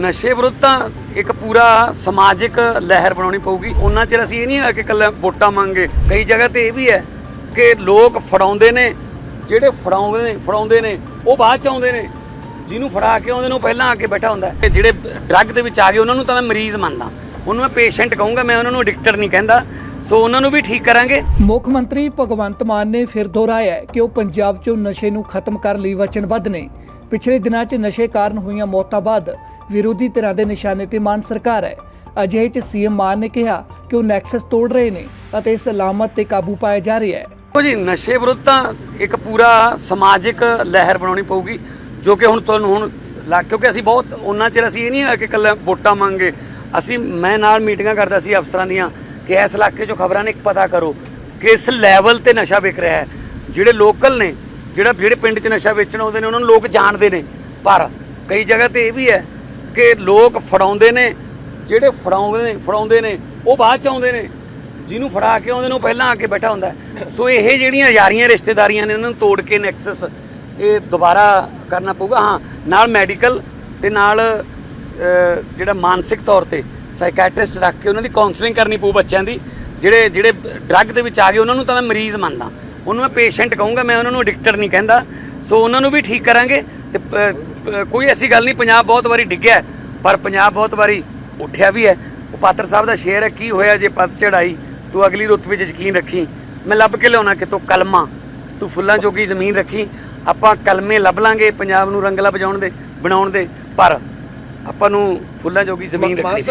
ਨਸ਼ੇ ਵਿਰੁੱਧ ਤਾਂ ਇੱਕ ਪੂਰਾ ਸਮਾਜਿਕ ਲਹਿਰ ਬਣਾਉਣੀ ਪਊਗੀ। ਉਹਨਾਂ ਚਿਰ ਅਸੀਂ ਇਹ ਨਹੀਂ ਆ ਕਿ ਕੱਲਾ ਵੋਟਾਂ ਮੰਗੇ ਕਈ ਜਗ੍ਹਾ ਤੇ ਇਹ ਵੀ ਹੈ ਕਿ ਲੋਕ ਫੜਾਉਂਦੇ ਨੇ, ਜਿਹੜੇ ਫੜਾਉਂਦੇ ਨੇ ਫੜਾਉਂਦੇ ਨੇ, ਉਹ ਬਾਅਦ ਚ ਆਉਂਦੇ ਨੇ। ਜਿਹਨੂੰ ਫੜਾ ਕੇ ਆਉਂਦੇ ਨੇ, ਉਹ ਪਹਿਲਾਂ ਆ ਕੇ ਬੈਠਾ ਹੁੰਦਾ ਹੈ। ਜਿਹੜੇ ਡਰੱਗ ਦੇ ਵਿੱਚ ਆ ਗਏ, ਉਹਨਾਂ ਨੂੰ ਤਾਂ ਮੈਂ ਮਰੀਜ਼ ਮੰਨਦਾ। ਉਹਨੂੰ ਮੈਂ ਪੇਸ਼ੈਂਟ ਕਹੂੰਗਾ ਮੈਂ ਉਹਨਾਂ ਨੂੰ ਐਡਿਕਟਰ ਨਹੀਂ ਕਹਿੰਦਾ। ਸੋ ਉਹਨਾਂ ਨੂੰ ਵੀ ਠੀਕ ਕਰਾਂਗੇ। ਮੁੱਖ ਮੰਤਰੀ ਭਗਵੰਤ ਮਾਨ ਨੇ ਫਿਰ ਦੁਹਰਾਇਆ ਕਿ ਉਹ ਪੰਜਾਬ 'ਚੋਂ ਨਸ਼ੇ ਨੂੰ ਖਤਮ ਕਰਨ ਲਈ ਵਚਨਬੱਧ ਨੇ। ਪਿਛਲੇ ਦਿਨਾਂ 'ਚ ਨਸ਼ੇ ਕਾਰਨ ਹੋਈਆਂ ਮੌਤਾਂ ਬਾਅਦ ਵਿਰੋਧੀ ਧਿਰਾਂ ਦੇ ਨਿਸ਼ਾਨੇ ਤੇ ਮਾਨ ਸਰਕਾਰ ਹੈ। ਅਜਿਹੇ 'ਚ ਸੀਐਮ ਮਾਨ ਨੇ ਕਿਹਾ ਕਿ ਉਹ ਨੈਕਸਸ ਤੋੜ ਰਹੇ ਨੇ ਅਤੇ ਇਸ ਲਾਮਤ ਤੇ ਕਾਬੂ ਪਾਇਆ ਜਾ ਰਿਹਾ ਹੈ। ਦੇਖੋ ਜੀ ਨਸ਼ੇ ਵਿਰੁੱਧ ਤਾਂ ਇੱਕ ਪੂਰਾ ਸਮਾਜਿਕ ਲਹਿਰ ਬਣਾਉਣੀ ਪਊਗੀ ਜੋ ਕਿ ਹੁਣ ਤੁਹਾਨੂੰ ਹੁਣ ਲੱਗ ਕਿਉਂਕਿ ਅਸੀਂ ਬਹੁਤ ਉਹਨਾਂ ਚਿਰ ਅਸੀਂ ਇਹ ਨਹੀਂ ਆ ਕਿ ਕੱਲਾ ਵੋਟਾਂ ਮੰਗੇ ਅਸੀਂ, ਮੈਂ ਨਾਲ ਮੀਟਿੰਗਾਂ ਕਰਦਾ ਸੀ ਅਫਸਰਾਂ ਦੀਆਂ ਕਿ ਇਸ ਇਲਾਕੇ 'ਚੋਂ ਖਬਰਾਂ ਨੇ ਪਤਾ ਕਰੋ ਕਿਸ ਲੈਵਲ ਤੇ ਨਸ਼ਾ ਵਿਕ ਰਿਹਾ ਹੈ। ਜਿਹੜੇ ਲੋਕਲ ਨੇ, ਜਿਹੜਾ ਜਿਹੜੇ ਪਿੰਡ 'ਚ ਨਸ਼ਾ ਵੇਚਣ ਆਉਂਦੇ ਨੇ, ਉਹਨਾਂ ਨੂੰ ਲੋਕ ਜਾਣਦੇ ਨੇ। ਪਰ ਕਈ ਜਗ੍ਹਾ ਤੇ ਇਹ ਵੀ ਹੈ ਕਿ ਲੋਕ ਫੜਾਉਂਦੇ ਨੇ, ਜਿਹੜੇ ਫੜਾਉਂਦੇ ਨੇ ਫੜਾਉਂਦੇ ਨੇ, ਉਹ ਬਾਅਦ ਚ ਆਉਂਦੇ ਨੇ। ਜਿਹਨੂੰ ਫੜਾ ਕੇ ਆਉਂਦੇ ਨੇ, ਉਹ ਪਹਿਲਾਂ ਆ ਕੇ ਬੈਠਾ ਹੁੰਦਾ ਸੋ ਇਹ ਜਿਹੜੀਆਂ ਯਾਰੀਆਂ ਰਿਸ਼ਤੇਦਾਰੀਆਂ ਨੇ ਉਹਨਾਂ ਨੂੰ ਤੋੜ ਕੇ ਨੈਕਸਸ ਇਹ ਦੁਬਾਰਾ ਕਰਨਾ ਪਊਗਾ। ਹਾਂ, ਨਾਲ ਮੈਡੀਕਲ ਤੇ ਨਾਲ ਜਿਹੜਾ ਮਾਨਸਿਕ ਤੌਰ ਤੇ ਸਾਈਕੈਟ੍ਰਿਸਟ ਰੱਖ ਕੇ ਉਹਨਾਂ ਦੀ ਕਾਉਂਸਲਿੰਗ ਕਰਨੀ ਪਊ ਬੱਚਿਆਂ ਦੀ, ਜਿਹੜੇ ਜਿਹੜੇ ਡਰੱਗ ਦੇ ਵਿੱਚ ਆ ਗਏ, ਉਹਨਾਂ ਨੂੰ ਤਾਂ ਮੈਂ ਮਰੀਜ਼ ਮੰਨਦਾ। ਉਹਨੂੰ ਮੈਂ ਪੇਸ਼ੈਂਟ ਕਹੂੰਗਾ, ਮੈਂ ਉਹਨਾਂ ਨੂੰ ਐਡਿਕਟਰ ਨਹੀਂ ਕਹਿੰਦਾ। ਸੋ ਉਹਨਾਂ ਨੂੰ ਵੀ ਠੀਕ ਕਰਾਂਗੇ ਤੇ ਕੋਈ ਐਸੀ ਗੱਲ ਨਹੀਂ, ਪੰਜਾਬ ਬਹੁਤ ਵਾਰੀ ਡਿੱਗਿਆ ਪਰ ਪੰਜਾਬ ਬਹੁਤ ਵਾਰੀ ਉੱਠਿਆ ਵੀ ਹੈ। ਉਹ ਪਾਤਰ ਸਾਹਿਬ ਦਾ ਸ਼ੇਰ ਹੈ, ਕੀ ਹੋਇਆ ਜੇ ਪੱਤ ਚੜਾਈ ਤੂੰ ਅਗਲੀ ਰੁੱਤ ਵਿੱਚ ਯਕੀਨ ਰੱਖੀ। ਮੈਂ ਲੱਭ ਕੇ ਲਿਆਉਣਾ ਕਿਤੋਂ? ਕਲਮਾ। ਤੂੰ ਫੁੱਲਾਂ ਜੋਗੀ ਜ਼ਮੀਨ ਰੱਖੀ। ਆਪਾਂ ਕਲਮੇ ਲੱਭ ਲਾਂਗੇ, ਪੰਜਾਬ ਨੂੰ ਰੰਗਲਾ ਬਜਾਉਣ ਦੇ, ਬਣਾਉਣ ਦੇ, ਪਰ ਆਪਾਂ ਨੂੰ ਫੁੱਲਾਂ ਜੋਗੀ ਜ਼ਮੀਨ ਰੱਖਣੀ